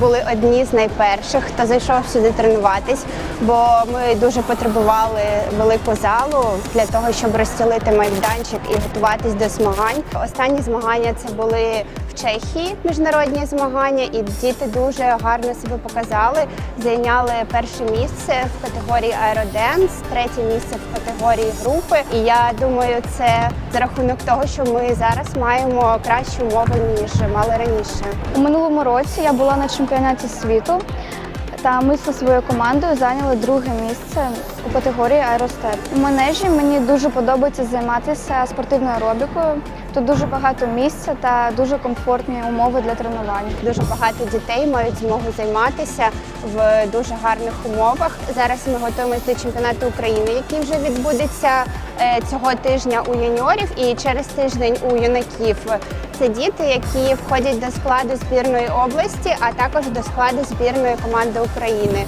були одні з найперших, хто зайшов сюди тренуватись, бо ми дуже потребували велику залу для того, щоб розстілити майданчик і готуватись до змагань. Останні змагання це були в Чехії міжнародні змагання, і діти дуже гарно себе показали. Зайняли перше місце в категорії аероденс, третє місце в категорії групи. І я думаю, це за рахунок того, що ми зараз маємо кращі умови ніж мали раніше. У минулому році я була на чемпіонаті світу, та ми зі своєю командою зайняли друге місце у категорії аеростеп. У манежі мені дуже подобається займатися спортивною аеробікою. Тут дуже багато місця та дуже комфортні умови для тренувань. Дуже багато дітей мають змогу займатися в дуже гарних умовах. Зараз ми готуємося до чемпіонату України, який вже відбудеться е, цього тижня у юніорів і через тиждень у юнаків. Це діти, які входять до складу збірної області, а також до складу збірної команди України.